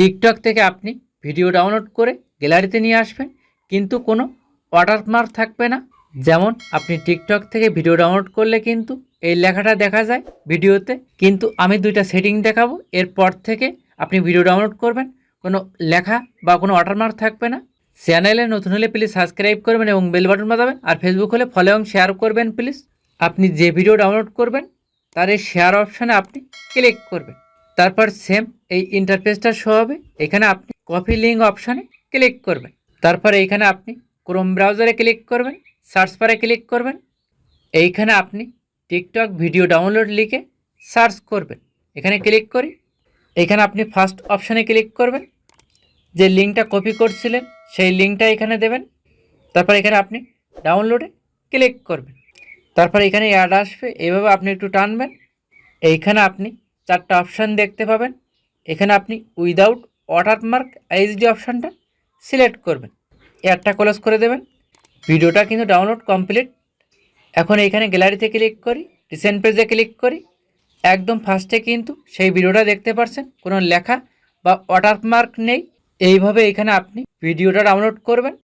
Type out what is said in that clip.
TikTok থেকে আপনি video download করে গ্যালারিতে নিয়ে আসবেন, কিন্তু কোনো ওয়াটারমার্ক থাকবে না। যেমন আপনি টিকটক থেকে ভিডিও ডাউনলোড করলে কিন্তু এই লেখাটা দেখা যায় ভিডিওতে, কিন্তু আমি দুইটা সেটিং দেখাবো। এরপর থেকে আপনি ভিডিও ডাউনলোড করবেন, কোনো লেখা বা কোনো ওয়াটারমার্ক থাকবে না। চ্যানেলে নতুন হলে প্লিজ সাবস্ক্রাইব করবেন এবং বেল বাটন বাজাবেন, আর ফেসবুক হলে ফলো এবং শেয়ার করবেন প্লিজ আপনি যে ভিডিও ডাউনলোড করবেন, তার এই শেয়ার অপশানে আপনি ক্লিক করবেন। তারপর সেম এই ইন্টারফেসটা শো হবে। এখানে আপনি কপি লিঙ্ক অপশানে ক্লিক করবেন। তারপর এইখানে আপনি ক্রোম ব্রাউজারে ক্লিক করবেন সার্চ বারে ক্লিক করবেন। এইখানে আপনি টিকটক ভিডিও ডাউনলোড লিখে সার্চ করবেন। এখানে ক্লিক করি। এখানে আপনি ফার্স্ট অপশানে ক্লিক করবেন। যে লিঙ্কটা কপি করছিলেন, সেই লিঙ্কটা এখানে দেবেন। তারপর এখানে আপনি ডাউনলোডে ক্লিক করবেন। তারপর এখানে অ্যাড আসবে। এইভাবে আপনি একটু টানবেন। এইখানে আপনি চারটা অপশান দেখতে পাবেন। এখানে আপনি উইদাউট ওয়াটার ওয়াটারমার্ক এইচডি অপশানটা সিলেক্ট করবেন। অ্যাডটা ক্লোজ করে দেবেন। ভিডিওটা কিন্তু ডাউনলোড কমপ্লিট এখন এইখানে গ্যালারিতে ক্লিক করি রিসেন্ট পেজে ক্লিক করি। একদম ফার্স্টে কিন্তু সেই ভিডিওটা দেখতে পারছেন। কোনো লেখা বা ওয়াটারমার্ক নেই। এইভাবে এখানে আপনি ভিডিওটা ডাউনলোড করবেন।